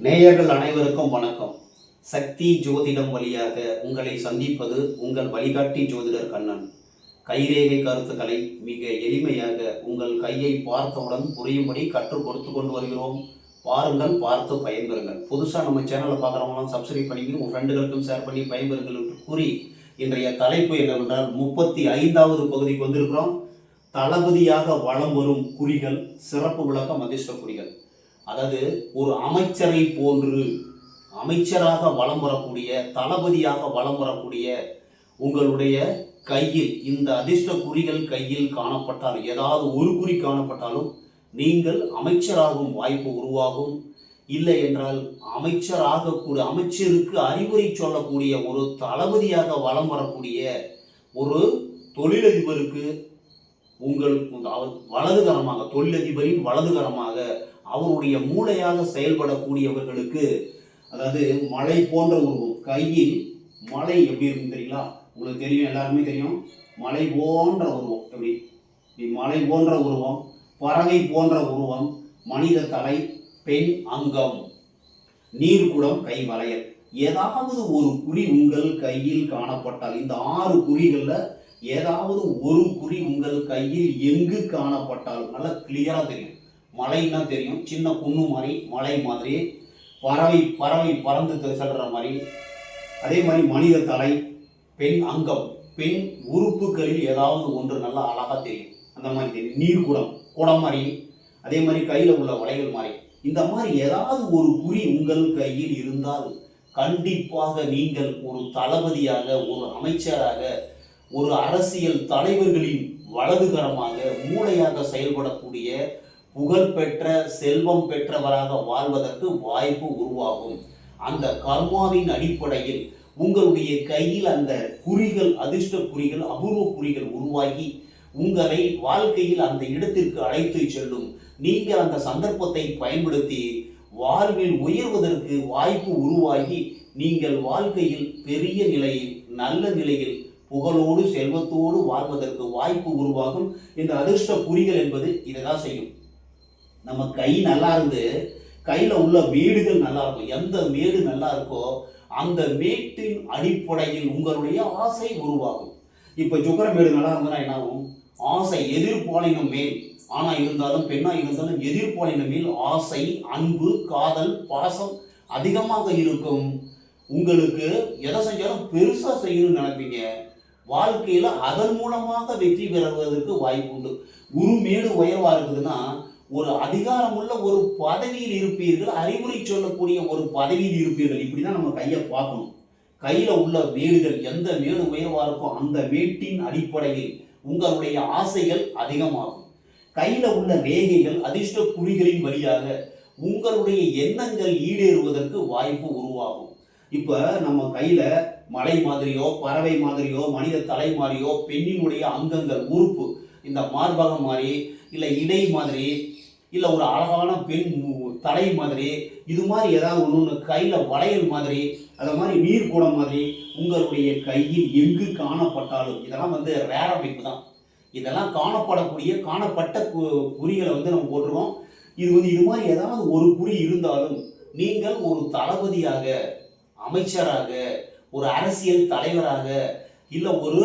நேயர்கள் அனைவருக்கும் வணக்கம். சக்தி ஜோதிடம் வழியாக உங்களை சந்திப்பது உங்கள் வழிகாட்டி ஜோதிடர் கண்ணன். கைரேகை கருத்துக்களை மிக எளிமையாக உங்கள் கையை பார்த்தவுடன் புரியும்படி கற்றுக் கொடுத்து கொண்டு வருகிறோம். பாருங்கள் பார்த்து பயன்பெறுங்கள். புதுசாக நம்ம சேனலை பார்க்குறவங்களாம் சப்ஸ்கிரைப் பண்ணிக்கணும் உங்கள் ஃப்ரெண்டுகளுக்கும் ஷேர் பண்ணி பயன்பெறுங்கள் என்று கூறி இன்றைய தலைப்பு என்னவென்றால் முப்பத்தி ஐந்தாவது பகுதிக்கு வந்திருக்கிறோம். தளபதியாக வலம் வரும் குறிகள் சிறப்பு விளக்கம் மதிஷ்ட குறிகள். அதாவது ஒரு அமைச்சரை போன்று அமைச்சராக வலம் வரக்கூடிய தளபதியாக வலம் வரக்கூடிய உங்களுடைய கையில் இந்த அதிர்ஷ்ட குறிகள் கையில் காணப்பட்டால் ஏதாவது ஒரு குறி காணப்பட்டாலும் நீங்கள் அமைச்சராகும் வாய்ப்பு உருவாகும். இல்லை என்றால் அமைச்சராகக்கூடிய அமைச்சருக்கு அறிவுரை சொல்லக்கூடிய ஒரு தளபதியாக வலம் வரக்கூடிய ஒரு தொழிலதிபருக்கு உங்களுக்கு வலதுகரமாக தொழிலதிபரின் வலதுகரமாக அவருடைய மூளையாக செயல்படக்கூடியவர்களுக்கு அதாவது மலை போன்ற உருவம் கையில் மலை எப்படி இருக்கும் தெரியுங்களா? உங்களுக்கு தெரியும் எல்லாருமே தெரியும். மலை போன்ற உருவம் எப்படி? இப்படி மலை போன்ற உருவம் பறவை போன்ற உருவம் மனித தலை பெண் அங்கம் நீர்க்குடம் கை வளையல். ஏதாவது ஒரு குறி உங்கள் கையில் காணப்பட்டால் இந்த ஆறு குறிகளில் ஏதாவது ஒரு குறி உங்கள் கையில் எங்கு காணப்பட்டாலும் நல்லா கிளியராக தெரியும். மலைன்னா தெரியும். சின்ன குன்னு மாதிரி மலை மாதிரி. பறவை பறவை பறந்து செல்கிற மாதிரி. அதே மாதிரி மனித தலை பெண் அங்கம் பெண் உறுப்புகளில் ஏதாவது ஒன்று நல்லா அழகாக தெரியும். அந்த மாதிரி தெரியும். நீர்க்குடம் குடம் மாதிரி. அதே மாதிரி கையில் உள்ள வளைகள் மாதிரி. இந்த மாதிரி ஏதாவது ஒரு குறி உங்கள் கையில் இருந்தால் கண்டிப்பாக நீங்கள் ஒரு தளபதியாக ஒரு அமைச்சராக ஒரு அரசியல் தலைவர்களின் வலதுகரமாக மூளையாக செயல்படக்கூடிய புகழ்பெற்ற செல்வம் பெற்றவராக வாழ்வதற்கு வாய்ப்பு உருவாகும். அந்த கர்மாவின் அடிப்படையில் உங்களுடைய கையில் அந்த குறிகள் அதிர்ஷ்ட குறிகள் அபூர்வ குறிகள் உருவாகி உங்களை வாழ்க்கையில் அந்த இடத்திற்கு அழைத்து செல்லும். நீங்கள் அந்த சந்தர்ப்பத்தை பயன்படுத்தி வாழ்வில் உயர்வதற்கு வாய்ப்பு உருவாகி நீங்கள் வாழ்க்கையில் பெரிய நிலையில் நல்ல நிலையில் புகழோடு செல்வத்தோடு வாழ்வதற்கு வாய்ப்பு உருவாகும். இந்த அதிர்ஷ்ட குறிகள் என்பது இதை தான் செய்யும். நம்ம கை நல்லா இருந்து கையில் உள்ள மேடுகள் நல்லா இருக்கும். எந்த மேடு நல்லா இருக்கோ அந்த மேட்டின் அடிப்படையில் உங்களுடைய ஆசை உருவாகும். இப்போ சுக்கர மேடு நல்லா இருந்ததுன்னா என்ன ஆகும் ஆசை எதிர்பாலினம் மேல். ஆனால் இருந்தாலும் பெண்ணாக இருந்தாலும் எதிர்பாலின மேல் ஆசை அன்பு காதல் பாசம் அதிகமாக இருக்கும். உங்களுக்கு எதை செஞ்சாலும் பெருசாக செய்யணும்னு நினைப்பீங்க. வாழ்க்கையில் அதன் மூலமாக வெற்றி பெறுவதற்கு வாய்ப்பு உண்டு. குரு மேடு உயர்வா இருக்குதுன்னா ஒரு அதிகாரமுள்ள ஒரு பதவியில் இருப்பீர்கள் அறிவுரை சொல்லக்கூடிய ஒரு பதவியில் இருப்பீர்கள். இப்படி தான் நம்ம கையை பார்க்கணும். கையில் உள்ள மேடுகள் எந்த மேடு உயர்வாக இருக்கோ அந்த வீட்டின் அடிப்படையில் உங்களுடைய ஆசைகள் அதிகமாகும். கையில் உள்ள ரேகைகள் அதிர்ஷ்ட குழிகளின் வழியாக உங்களுடைய எண்ணங்கள் ஈடேறுவதற்கு வாய்ப்பு உருவாகும். இப்போ நம்ம கையில் மலை மாதிரியோ பறவை மாதிரியோ மனித தலை மாதிரியோ பெண்ணினுடைய அங்கங்கள் உறுப்பு இந்த மார்பகம் மாதிரி இல்லை இடை மாதிரி இல்லை ஒரு அழகான பெண் தலை மாதிரி இது மாதிரி ஏதாவது ஒன்று ஒன்று கையில் வளையல் மாதிரி அது மாதிரி நீர் குடம் மாதிரி உங்களுடைய கையில் எங்கு காணப்பட்டாலும் இதெல்லாம் வந்து ரேர் அமைப்பு தான் இதெல்லாம் காணப்படக்கூடிய காணப்பட்ட கு- குறிகளை வந்து நம்ம போட்டிருக்கோம். இது வந்து இது மாதிரி ஏதாவது ஒரு குறி இருந்தாலும் நீங்கள் ஒரு தளபதியாக அமைச்சராக ஒரு அரசியல் தலைவராக இல்லை ஒரு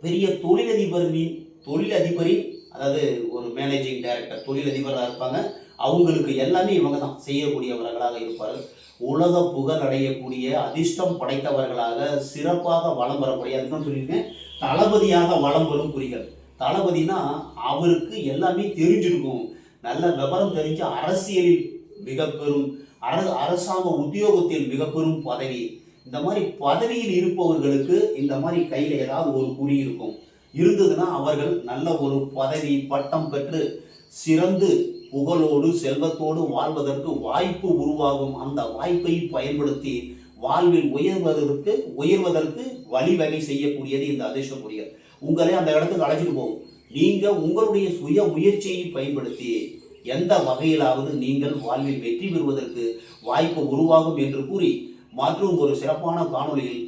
பெரிய தொழிலதிபரின் தொழிலதிபரின் அதாவது ஒரு மேனேஜிங் டைரக்டர் தொழிலதிபராக இருப்பாங்க. அவங்களுக்கு எல்லாமே இவங்க தான். செய்யக்கூடியவர்களாக இருப்பார்கள். உலக புகழ் அடையக்கூடிய அதிர்ஷ்டம் படைத்தவர்களாக சிறப்பாக வலம் வரக்கூடிய அதுதான் சொல்லியிருக்கேன். தளபதியாக வளம் வரும் குறிகள். தளபதினா அவருக்கு எல்லாமே தெரிஞ்சிருக்கும். நல்ல விவரம் தெரிஞ்ச அரசியலில் மிக பெரும் அர அரசாங்க உத்தியோகத்தில் மிக பெரும் பதவி. இந்த மாதிரி பதவியில் இருப்பவர்களுக்கு இந்த மாதிரி கையில் ஏதாவது ஒரு குறி இருக்கும். இருந்ததுன்னா அவர்கள் நல்ல ஒரு பதவி பட்டம் பெற்று சிறந்து புகழோடு செல்வத்தோடு வாழ்வதற்கு வாய்ப்பு உருவாகும். அந்த வாய்ப்பை பயன்படுத்தி வாழ்வில் உயர்வதற்கு உயர்வதற்கு வழிவகை செய்யக்கூடியது இந்த அதிர்ஷ்ட குறிகள் உங்களை அந்த இடத்துக்கு அழைச்சிட்டு போகும் நீங்க உங்களுடைய சுய முயற்சியை பயன்படுத்தி எந்த வகையிலாவது நீங்கள் வாழ்வில் வெற்றி பெறுவதற்கு வாய்ப்பு உருவாகும் என்று கூறி மற்றும் ஒரு சிறப்பான காணொளியில்